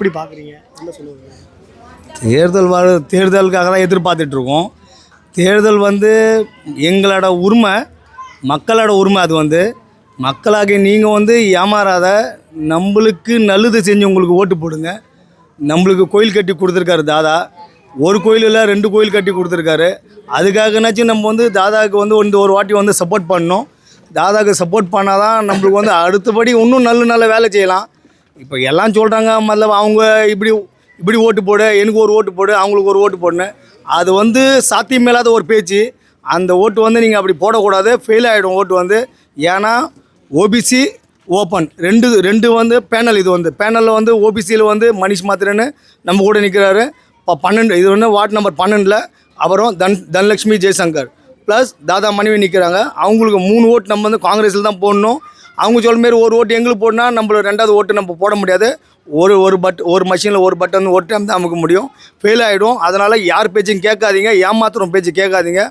எப்படி பார்க்குறீங்க? என்ன சொல்லுவீங்க? தேர்தல் வர தேர்தலுக்காக தான் எதிர்பார்த்துட்ருக்கோம். தேர்தல் வந்து எங்களோட உரிமை மக்களோட உரிமை அது வந்து. மக்களாகிய நீங்கள் வந்து ஏமாறாத நம்மளுக்கு நல்லது செஞ்சு உங்களுக்கு ஓட்டு போடுங்க. நம்மளுக்கு கோயில் கட்டி கொடுத்துருக்காரு தாதா. ஒரு கோயிலில் இல்லை ரெண்டு கோயில் கட்டி கொடுத்துருக்காரு. அதுக்காகனாச்சும் நம்ம வந்து தாதாவுக்கு வந்து இந்த ஒரு வாட்டி வந்து சப்போர்ட் பண்ணோம். தாதாவுக்கு சப்போர்ட் பண்ணால் தான் நம்மளுக்கு வந்து அடுத்தபடி இன்னும் நல்ல நல்ல வேலை செய்யலாம். இப்போ எல்லாம் சொல்கிறாங்க மதலப் அவங்க இப்படி இப்படி ஓட்டு போடு எனக்கு ஒரு ஓட்டு போடு அவங்களுக்கு ஒரு ஓட்டு போடுன்னு. அது வந்து சாத்தியம் சாத்தியமில்லாத ஒரு பேச்சு. அந்த ஓட்டு வந்து நீங்கள் அப்படி போடக்கூடாது ஃபெயில் ஆகிடும் ஓட்டு வந்து. ஏன்னா ஓபிசி ஓப்பன் ரெண்டு ரெண்டு வந்து பேனல் இது வந்து. பேனலில் வந்து ஓபிசியில் வந்து மனிஷ் மாத்திரன்னு நம்ம கூட நிற்கிறாரு இப்போ பன்னெண்டு இது ஒன்று வார்டு நம்பர் பன்னெண்டில் அப்புறம் தன் தனலக்ஷ்மி ஜெய்சங்கர். ப்ளஸ் தாதா மணிவி நிற்கிறாங்க அவங்களுக்கு மூணு ஓட்டு நம்ம வந்து காங்கிரஸில் தான் போடணும். அவங்க சொல்ல மாரி ஒரு ஓட்டு எங்களுக்கு போடனா நம்மள ரெண்டாவது ஓட்டு நம்ம போட முடியாது. ஒரு ஒரு பட் ஒரு மிஷினில் ஒரு பட்டன் ஓட்டு தான் அமுக்க முடியும். ஃபெயில் ஆகிடும் அதனால் யார் பேச்சையும் கேட்காதீங்க. ஏமாத்திரம் பேச்சு கேட்காதீங்க.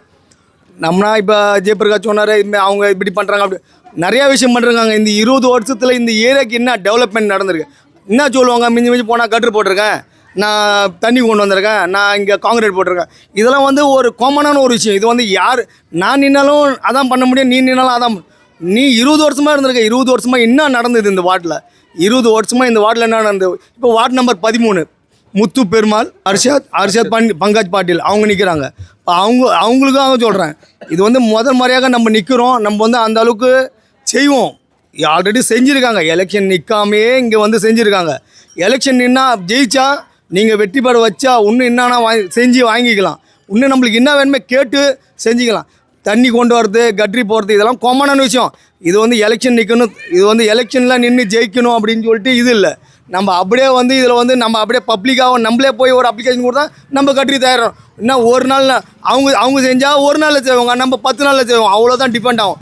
நம்மனா இப்போ ஜெயபிரகாஷ் சொன்னார் இதுமாரி அவங்க இப்படி பண்ணுறாங்க அப்படி. நிறையா விஷயம் பண்ணுறாங்க இந்த இருபது வருஷத்தில் இந்த ஏரியாவுக்கு என்ன டெவலப்மெண்ட் நடந்திருக்கு? என்ன சொல்லுவாங்க? மிஞ்சி மிஞ்சி போனால் கட்ரு போட்டிருக்கேன். நான் தண்ணி கொண்டு வந்திருக்கேன். நான் இங்கே காங்கிரீட் போட்டிருக்கேன். இதெல்லாம் வந்து ஒரு காமனான ஒரு விஷயம். இது வந்து யார் நான் நின்னாலும் அதான் பண்ண முடியும் நீ நின்னாலும் அதான் நீ இருபது வருஷமாக இருந்திருக்க இருபது வருஷமாக என்ன நடந்தது இந்த வார்டில்? இருபது வருஷமாக இந்த வார்டில் என்ன நடந்தது? இப்போ வார்டு நம்பர் பதிமூணு. முத்து பெருமாள் அர்ஷாத் அர்ஷாத் பண் பங்காஜ் பாட்டீல் அவங்க நிற்கிறாங்க இப்போ அவங்க அவங்களுக்காக சொல்கிறேன் இது வந்து முதல் முறையாக நம்ம நிற்கிறோம் நம்ம வந்து அந்த அளவுக்கு செய்வோம். ஆல்ரெடி செஞ்சுருக்காங்க. எலெக்ஷன் நிற்காமையே இங்கே வந்து செஞ்சுருக்காங்க. எலெக்ஷன் நின்னா ஜெயிச்சா நீங்கள் வெற்றி பெற வச்சா இன்னும் என்னென்னா வாங்கி செஞ்சு வாங்கிக்கலாம். இன்னும் நம்மளுக்கு என்ன வேணுமே கேட்டு செஞ்சுக்கலாம். தண்ணி கொண்டு வரது கட்ரி போகிறது இதெல்லாம் காமனான விஷயம். இது வந்து எலெக்ஷன் நிற்கணும் இது வந்து எலெக்ஷனில் நின்று ஜெயிக்கணும் அப்படின்னு சொல்லிட்டு இது இல்லை. நம்ம அப்படியே வந்து இதில் வந்து நம்ம அப்படியே பப்ளிக்காக நம்மளே போய் ஒரு அப்ளிகேஷன் கொடுத்தா நம்ம கட்ரி தயாரிடும் இன்னும் ஒரு நாள் அவங்க அவங்க செஞ்சால் ஒரு நாளில் செய்வாங்க நம்ம பத்து நாளில் செய்வோம். அவ்வளோதான் டிபெண்ட் ஆகும்.